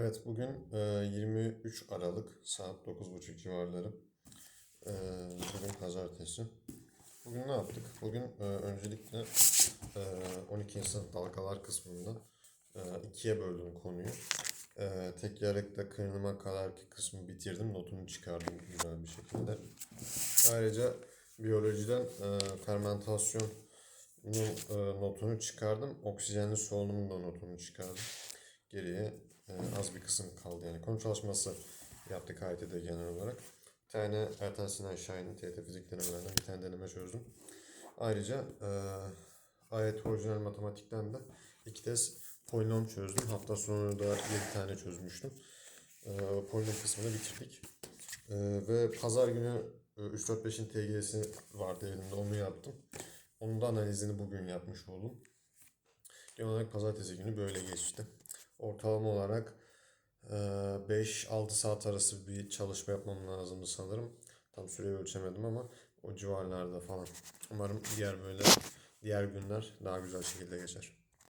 Evet bugün e, 23 Aralık saat 9.30 civarları. E, bugün pazartesi. Bugün ne yaptık? Bugün e, öncelikle e, 12. sınıf dalgalar kısmında e, ikiye böldüm konuyu. E, tek yarekle kırınıma kadarki kısmı bitirdim. Notunu çıkardım güzel bir şekilde. Ayrıca biyolojiden e, fermentasyonun e, notunu çıkardım. Oksijenli solunumun da notunu çıkardım. Geriye e, az bir kısım kaldı. Yani konu çalışması yaptık AYT'de genel olarak. Bir tane Ertan Sinan Şahin'in TYT fizik denemelerinden bir tane deneme çözdüm. Ayrıca e, AYT orijinal matematikten de iki test polinom çözdüm. Hafta sonu da 7 tane çözmüştüm. E, polinom kısmını bitirdik. E, ve pazar günü e, 3-4-5'in TG'si vardı elimde onu yaptım. Onun da analizini bugün yapmış oldum. Genel olarak pazartesi günü böyle geçti. Ortalama olarak e, 5-6 saat arası bir çalışma yapmam lazımdı sanırım. Tam süreyi ölçemedim ama o civarlarda falan. Umarım diğer böyle diğer günler daha güzel şekilde geçer.